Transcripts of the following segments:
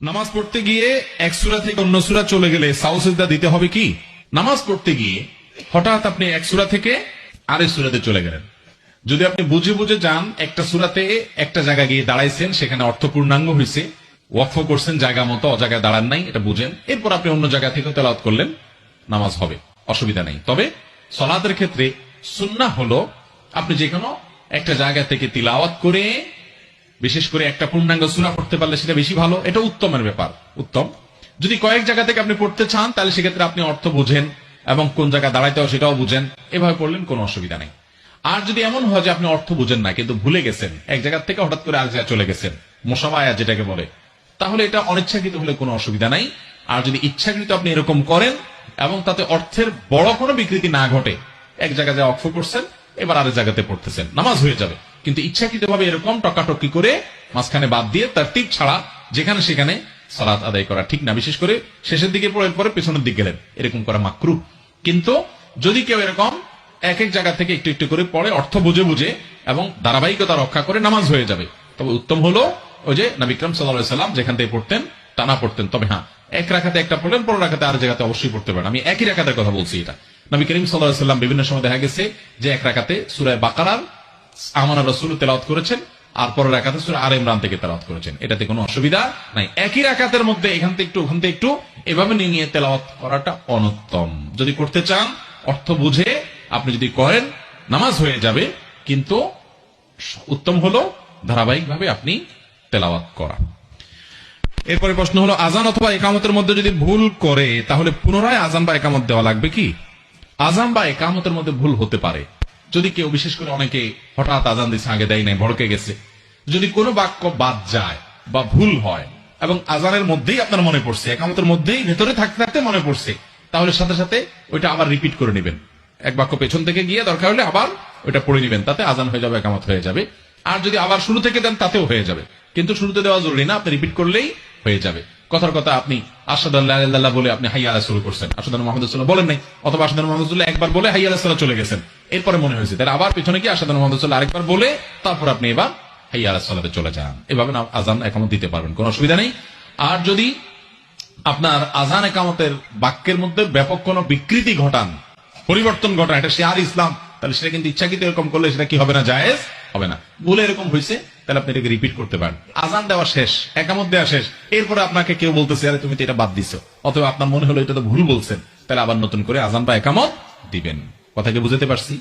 নামাজ পড়তে গিয়ে এক সুরা থেকে অন্য সুরা চলে গেলে সাউসিদা দিতে হবে কি? নামাজ পড়তে গিয়ে হঠাৎ আপনি এক সুরা থেকে আরেক সুরাতে চলে গেলেন। যদি আপনি বুঝে বুঝে যান, একটা সুরাতে একটা জায়গা গিয়ে দাঁড়াইছেন, সেখানে অর্থ পূর্ণাঙ্গ হয়েছে ওয়াকফ করছেন, জায়গা মতো অজায়গায় দাঁড়ান নাই, এটা বুঝেন, এরপর আপনি অন্য জায়গা থেকে তেলাওয়াত করলেন, নামাজ হবে, অসুবিধা নেই। তবে সলাতের ক্ষেত্রে সুন্নাহ হলো, আপনি যে কোনো একটা জায়গা থেকে তিলাওয়াত করে বিশেষ করে একটা পূর্ণাঙ্গ সুরা পড়তে পারলে সেটা বেশি ভালো। এটা উত্তমের ব্যাপার। উত্তম। যদি কয়েক জায়গা থেকে আপনি পড়তে চান, তাহলে সেক্ষেত্রে আপনি অর্থ বুঝেন এবং কোন জায়গায় দাঁড়াইতে হয় সেটাও বুঝেন। এভাবে পড়লেন কোনো অসুবিধা নেই। আর যদি এমন হয় যে আপনি অর্থ বুঝেন না, কিন্তু ভুলে গেছেন, এক জায়গা থেকে হঠাৎ করে জায়গায় চলে গেছেন মোসামায়া যেটাকে বলে, তাহলে এটা অনিচ্ছাকৃত হলে কোনো অসুবিধা নাই। আর যদি ইচ্ছাকৃত আপনি এরকম করেন এবং তাতে অর্থের বড় কোনো বিকৃতি না ঘটে, এক জায়গায় যা অক্ষ করছেন, এবার আরেক জায়গাতে পড়তেছেন, নামাজ হয়ে যাবে। কিন্তু ইচ্ছাকৃত ভাবে এরকম টকাটকি করে মাঝখানে বাদ দিয়ে তার টিপ ছাড়া যেখানে সেখানে সালাত আদায় করা ঠিক না। বিশেষ করে শেষের দিকে পড়ে পরে পেছনের দিকে গেলেন। এরকম করা মাকরু। কিন্তু যদি কেউ এরকম এক এক জায়গা থেকে একটু একটু করে পড়ে, অর্থ বুঝে বুঝে এবং ধারাবাহিকতা রক্ষা করে নামাজ হয়ে যাবে। তবে উত্তম হলো ওই যে নবিক্রম সাল্লাহ সাল্লাম যেখান থেকে পড়তেন টানা পড়তেন। তবে হ্যাঁ এক রাখাতে একটা পড়লেন, পরের রাখাতে আর জায়গাতে অবশ্যই পড়তে পারেন। আমি একই রাখাতে কথা বলছি এটা। নবী করিম সাল্লাহ সাল্লাম বিভিন্ন সময় দেখা গেছে যে এক রাখাতে সুরায় বাকারার আমানা রসুল তেলাওয়াত করেছেন, আর পরের রাখাতে সুরা আর ইমরান থেকে তেলাওয়াত করেছেন। এটাতে কোনো অসুবিধা নাই। একই রাখাতের মধ্যে এখান থেকে একটু, ওখান থেকে একটু এভাবে নিয়ে তেলাওয়াত করাটা অনুত্তম। যদি করতে চান, অর্থ বুঝে আপনি যদি করেন, নামাজ হয়ে যাবে, কিন্তু উত্তম হলো ধারাবাহিকভাবে আপনি তেলাওয়াত করা। এরপরে প্রশ্ন হলো আজান অথবা একামতের মধ্যে যদি ভুল করে, তাহলে পুনরায় আজান বা একামত দেওয়া লাগবে কি? আজান বা একামতের মধ্যে ভুল হতে পারে। যদি কেউ, বিশেষ করে অনেকে হঠাৎ আজান দিচ্ছে আগে দেয় নাই, ভড়কে গেছে, যদি কোনো বাক্য বাদ যায় বা ভুল হয় এবং আজানের মধ্যেই আপনার মনে পড়ছে, একামতের মধ্যেই ভেতরে থাকতে থাকতে মনে পড়ছে, তাহলে সাথে সাথে ওইটা আবার রিপিট করে নেবেন। এক বাক্য পেছন থেকে গিয়ে দরকার হলে আবার ওইটা পড়ে নেবেন, তাতে আজান হয়ে যাবে, একামত হয়ে যাবে। আর যদি আবার শুরু থেকে দেন, তাতেও হয়ে যাবে। কিন্তু শুরুতে দেওয়া জরুরি না, আপনি রিপিট করলেই হয়ে যাবে। কথার কথা আপনি আসাদাল্লাহ বলে আপনি হাইয়া আলাহ শুরু করছেন। আসাদান মোহাম্মদ বলেন নাই, অথবা আসাদান মোহাম্মদ একবার বলে হাইয়া আলাহ চলে গেছেন। এরপরে মনে হয়েছে, তাহলে আবার পিছনে গিয়ে আসাদান মোহাম্মদ আরেকবার বলে, তারপর আপনি এবার হাইয়া আলাহ চলে যান। এভাবে আজান একামত দিতে পারবেন, কোনো অসুবিধা নেই। আর যদি আপনার আজান একামতের বাক্যের মধ্যে ব্যাপক কোনো বিকৃতি ঘটান, পরিবর্তন ঘটান, এটা শেয়ার ইসলাম, তাহলে সেটা কিন্তু ইচ্ছাকৃত এরকম করলে সেটা কি হবে না, জায়েজ হবে না। ভুলে এরকম হয়েছে তাহলে আপনি এটাকে রিপিট করতে পারেন। আজান দেওয়া শেষ, একামত দেওয়া শেষ। এরপরে আপনাকে কেউ বলতেছে, আরে, তুমি তো এটা বাদ দিছো। অথবা আপনার মনে হলো এটা তো ভুল বলছেন, তাহলে আবার নতুন করে আজান বা একামত দিবেন। কথাকে বুঝতে পারছি?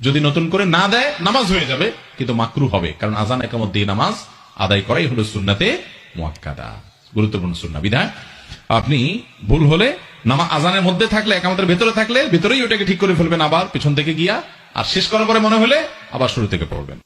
যদি নতুন করে না দেয়, নামাজ হয়ে যাবে, কিন্তু মাকরু হবে, কারণ আজান, একামত দিয়ে নামাজ আদায় করাই হলো সুন্নাতে মুয়াক্কাদা। গুরুত্বপূর্ণ সুন্না বিধায় আপনি ভুল হলে নামা আজানের মধ্যে থাকলে, একামতের ভেতরে থাকলে, ভেতরেই ওটাকে ঠিক করে ফেলবেন আবার, পিছন থেকে গিয়া, আর শেষ করার পরে মনে হলে আবার শুরু থেকে পড়বেন।